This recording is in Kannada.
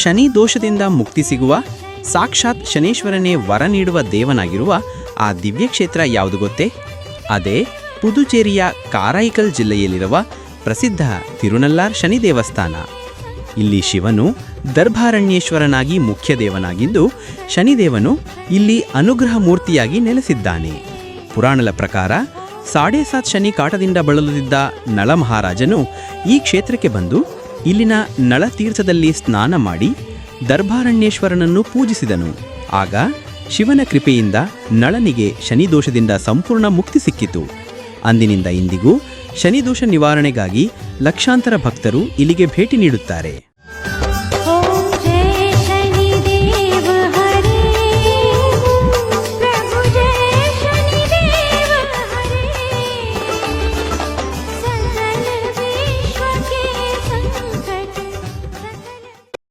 ಶನಿ ದೋಷದಿಂದ ಮುಕ್ತಿ ಸಿಗುವ, ಸಾಕ್ಷಾತ್ ಶನೇಶ್ವರನೇ ವರ ನೀಡುವ ದೇವನಾಗಿರುವ ಆ ದಿವ್ಯ ಕ್ಷೇತ್ರ ಯಾವುದು ಗೊತ್ತೇ? ಅದೇ ಪುದುಚೇರಿಯ ಕಾರೈಕಲ್ ಜಿಲ್ಲೆಯಲ್ಲಿರುವ ಪ್ರಸಿದ್ಧ ತಿರುನಲ್ಲಾರ್ ಶನಿ ದೇವಸ್ಥಾನ. ಇಲ್ಲಿ ಶಿವನು ದರ್ಭಾರಣ್ಯೇಶ್ವರನಾಗಿ ಮುಖ್ಯ ದೇವನಾಗಿದ್ದು, ಶನಿದೇವನು ಇಲ್ಲಿ ಅನುಗ್ರಹ ಮೂರ್ತಿಯಾಗಿ ನೆಲೆಸಿದ್ದಾನೆ. ಪುರಾಣದ ಪ್ರಕಾರ ಸಾಡೆ ಸಾತ್ ಶನಿ ಕಾಟದಿಂದ ಬಳಲುತ್ತಿದ್ದ ನಳ ಮಹಾರಾಜನು ಈ ಕ್ಷೇತ್ರಕ್ಕೆ ಬಂದು ಇಲ್ಲಿನ ನಳತೀರ್ಥದಲ್ಲಿ ಸ್ನಾನ ಮಾಡಿ ದರ್ಭಾರಣ್ಯೇಶ್ವರನನ್ನು ಪೂಜಿಸಿದನು. ಆಗ ಶಿವನ ಕೃಪೆಯಿಂದ ನಳನಿಗೆ ಶನಿದೋಷದಿಂದ ಸಂಪೂರ್ಣ ಮುಕ್ತಿ ಸಿಕ್ಕಿತು. ಅಂದಿನಿಂದ ಇಂದಿಗೂ ಶನಿದೋಷ ನಿವಾರಣೆಗಾಗಿ ಲಕ್ಷಾಂತರ ಭಕ್ತರು ಇಲ್ಲಿಗೆ ಭೇಟಿ ನೀಡುತ್ತಾರೆ.